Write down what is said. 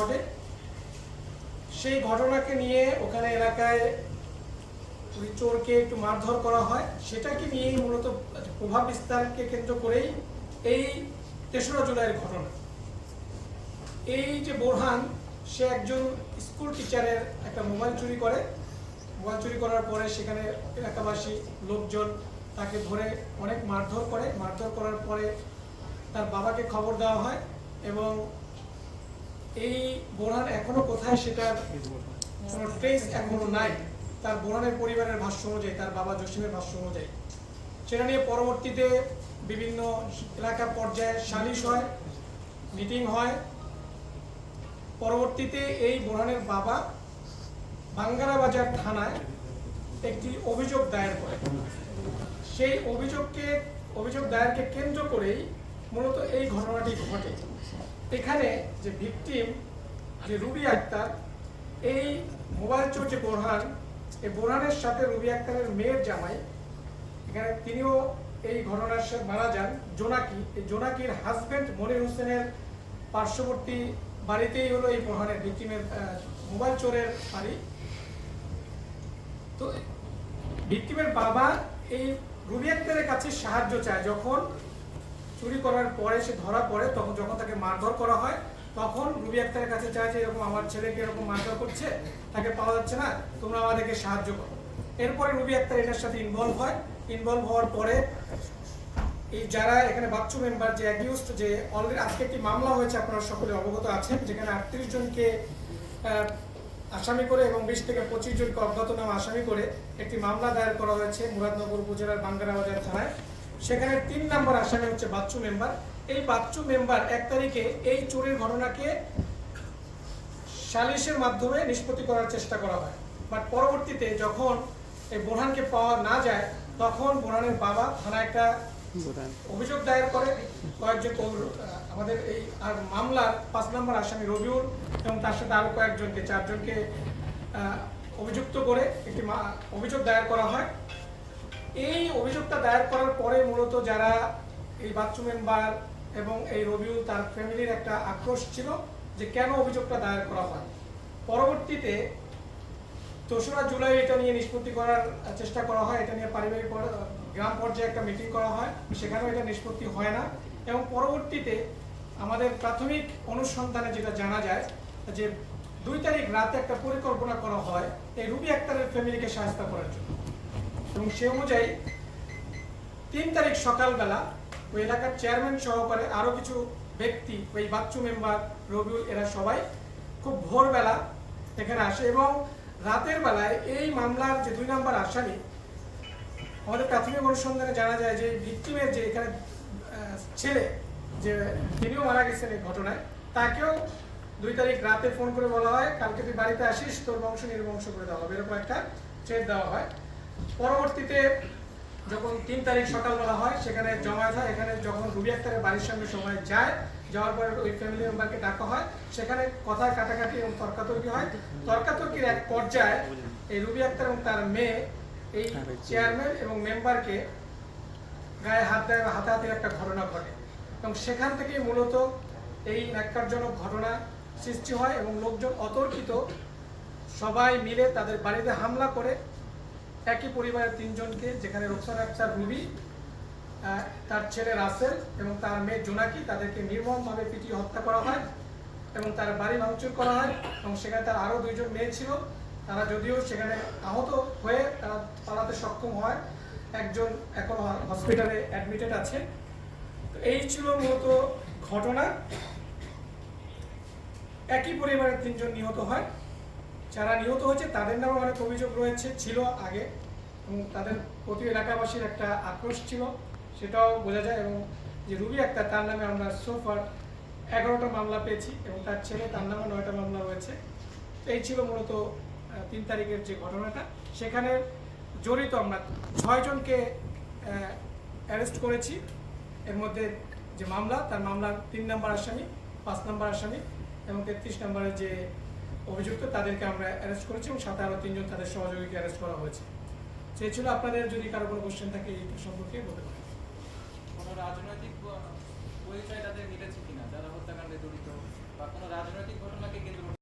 ঘটে। সেই ঘটনাকে নিয়ে ওখানে এলাকায় চোরকে একটু মারধর করা হয়। সেটাকে নিয়েই মূলত প্রভাব বিস্তারকে কেন্দ্র করেই এই তেসরা জুলাইয়ের ঘটনা। এই যে বোরহান, সে একজন স্কুল টিচারের একটা মোবাইল চুরি করে। মোবাইল চুরি করার পরে সেখানে এলাকাবাসী লোকজন তাকে ধরে অনেক মারধর করে। মারধর করার পরে তার বাবাকে খবর দেওয়া হয় এবং বোরহান এখনও কোথায় সেটার কোনো ট্রেস এখনও নাই। তার বোরহানের পরিবারের ভাষ্য অনুযায়ী, তার বাবা জসিমের ভাষ্য অনুযায়ী। সেটা নিয়ে পরবর্তীতে বিভিন্ন এলাকা পর্যায়ে সালিশ হয় মিটিং হয়। পরবর্তীতে এই বোরহানের বাবা বাঙ্গারা বাজার থানায় একটি অভিযোগ দায়ের করে। সেই অভিযোগকে, অভিযোগ দায়েরকে কেন্দ্র করেই মূলত এই ঘটনাটি ঘটে। এখানে যে ভিকটিম যে রুবি আক্তার, এই মোবাইল চোর যে বোরহান, এই বোরহানের সাথে রুবি আক্তারের মেয়ের জামাই। এখানে তিনিও এই ঘটনার সাথে মারা যান, জোনাকি। এই জোনাকির হাজবেন্ড মনির হোসেনের পার্শ্ববর্তী বাড়িতেই হলো এই বোরহানের ভিকটিমের মোবাইল চোরের বাড়ি। তো ভিকটিমের বাবা এই রুবি আক্তারের কাছে সাহায্য চায়। যখন চুরি করার পরে, সে ধরা পড়ে, তখন যখন তাকে মারধর করা হয় তখন রুবি আক্তারের কাছে চায় যে এরকম আমার ছেলেকে এরকম মারধর করছে, তাকে পাওয়া যাচ্ছে না, তোমরা আমাদেরকে সাহায্য করো। এরপরে রুবি আক্তার এটার সাথে ইনভলভ হয়। ইনভলভ হওয়ার পরে এই যারা এখানে বাচ্চু মেম্বার যে অ্যাকিউজড যে অলরেডি আজকে একটি মামলা হয়েছে, আপনারা সকলে অবগত আছেন, যেখানে আটত্রিশ জনকে আসামি করে এবং বিশ থেকে পঁচিশ জনকে অজ্ঞাতনামা আসামি করে একটি মামলা দায়ের করা হয়েছে মুরাদনগর উপজেলার বাঙ্গারা বাজার থানায়। সেখানে তিন নম্বর আসামি হচ্ছে বাচ্চু মেম্বার এই বাচ্চু মেম্বার এক তারিখে এই চুরির ঘটনাকে সালিশের মাধ্যমে নিষ্পত্তি করার চেষ্টা করা হয়। বাট পরবর্তীতে যখন এই বোরহানকে পাওয়া না যায় তখন বোরহানের বাবা থানায় একটা অভিযোগ দায়ের করে। কয়েকজন আমাদের এই আর মামলার পাঁচ নম্বর আসামি রবিউল এবং তার সাথে আরও কয়েকজনকে চারজনকে অভিযুক্ত করে একটি অভিযোগ দায়ের করা হয়। এই অভিযোগটা দায়ের করার পরে মূলত যারা এই বাচ্চু মেম্বার এবং এই রবিউল তার ফ্যামিলির একটা আক্রোশ ছিল যে কেন অভিযোগটা দায়ের করা হয়। পরবর্তীতে দোসরা জুলাই এটা নিয়ে নিষ্পত্তি করার চেষ্টা করা হয়, এটা নিয়ে পারিবারিক গ্রাম পর্যায়ে একটা মিটিং করা হয়, সেখানেও এটা নিষ্পত্তি হয় না। এবং পরবর্তীতে আমাদের প্রাথমিক অনুসন্ধানে যেটা জানা যায় যে দুই তারিখ রাতে একটা পরিকল্পনা করা হয় এই রুবি আক্তারের ফ্যামিলিকে সাহায্য করার জন্য। এবং সে অনুযায়ী তিন তারিখ সকালবেলা ওই এলাকার চেয়ারম্যান সহকারে আরও কিছু ব্যক্তি, ওই বাচ্চু মেম্বার রবিউল, এরা সবাই খুব ভোরবেলা এখানে আসে এবং রাতের বেলায় এই মামলার যে দুই নম্বর আসামি, আমাদের প্রাথমিক অনুসন্ধানে জানা যায় যে ভিক্টিমের যে এখানে ছেলে, যে তিনিও মারা গেছেন এই ঘটনায়, তাকেও দুই তারিখ রাতে ফোন করে বলা হয়, কালকে তুই বাড়িতে আসিস, তোর বংশ নির্বংশ করে দেওয়া হবে, এরকম একটা থ্রেট দেওয়া হয়। পরবর্তীতে যখন তিন তারিখ সকালবেলা হয় সেখানে জমায়েত হয়। এখানে যখন রুবি আক্তারের বাড়ির সামনে সময় যায় যাওয়ার পরে ওই ফ্যামিলি মেম্বারকে ডাকা হয়। সেখানে কথা কাটাকাটি এবং তর্কাতর্কি হয়। তর্কাতর্কির এক পর্যায়ে এই রুবি আক্তার এবং তার মেয়ে এই চেয়ারম্যান এবং মেম্বারকে গায়ে হাত দেয় বা হাতাহাতির একটা ঘটনা ঘটে। এবং সেখান থেকেই মূলত এই ন্যাক্কারজনক ঘটনা সৃষ্টি হয় এবং লোকজন অতর্কিত সবাই মিলে তাদের বাড়িতে হামলা করে একই পরিবারের তিনজনকে, যেখানে রোকসান আক্তার রুবি তার ছেলে রাসেল এবং তার মেয়ে জোনাকি তাদেরকে নির্মমভাবে পিটিয়ে হত্যা করা হয় এবং তার বাড়ি ভাঙচুর করা হয় এবং সেখানে তার আরও দুইজন মেয়ে ছিল। তারা যদিও সেখানে আহত হয়ে তারা পালাতে সক্ষম হয়। একজন এখন হসপিটালে অ্যাডমিটেড আছে। তো এই ছিল মূলত ঘটনা। একই পরিবারের তিনজন নিহত হয়। যারা নিহত হয়েছে, তাদের নামে অনেক অভিযোগ রয়েছে, ছিল আগে, এবং তাদের প্রতি এলাকাবাসীর একটা আক্রোশ ছিল, সেটাও বোঝা যায়, এবং যে রুবি আক্তার, তার নামে আমরা সোফার এগারোটা মামলা পেয়েছি, এবং তার ছেলে, তার নামে নয়টা মামলা রয়েছে। এই ছিল মূলত তিন তারিখের যে ঘটনাটা। সেখানে জড়িত আমরা ছয়জনকে অ্যারেস্ট করেছি। এর মধ্যে যে মামলা, তার মামলার তিন নম্বর আসামি, পাঁচ নম্বর আসামি, এবং তেত্রিশ নম্বরের যে অভিযুক্ত তাদেরকে আমরা অ্যারেস্ট করেছি এবং সাথে আরও তিনজন তাদের সহযোগীকে অ্যারেস্ট করা হয়েছে। সেই ছিল আপনাদের যদি কারও কোনো কোশ্চেন থাকে এই সম্পর্কে বলতে পারেন। কোনো রাজনৈতিক পরিচয় তাদের মিলেছে কিনা? যারা হত্যাকাণ্ডে জড়িত, বা কোনো রাজনৈতিক ঘটনাকে কেন্দ্র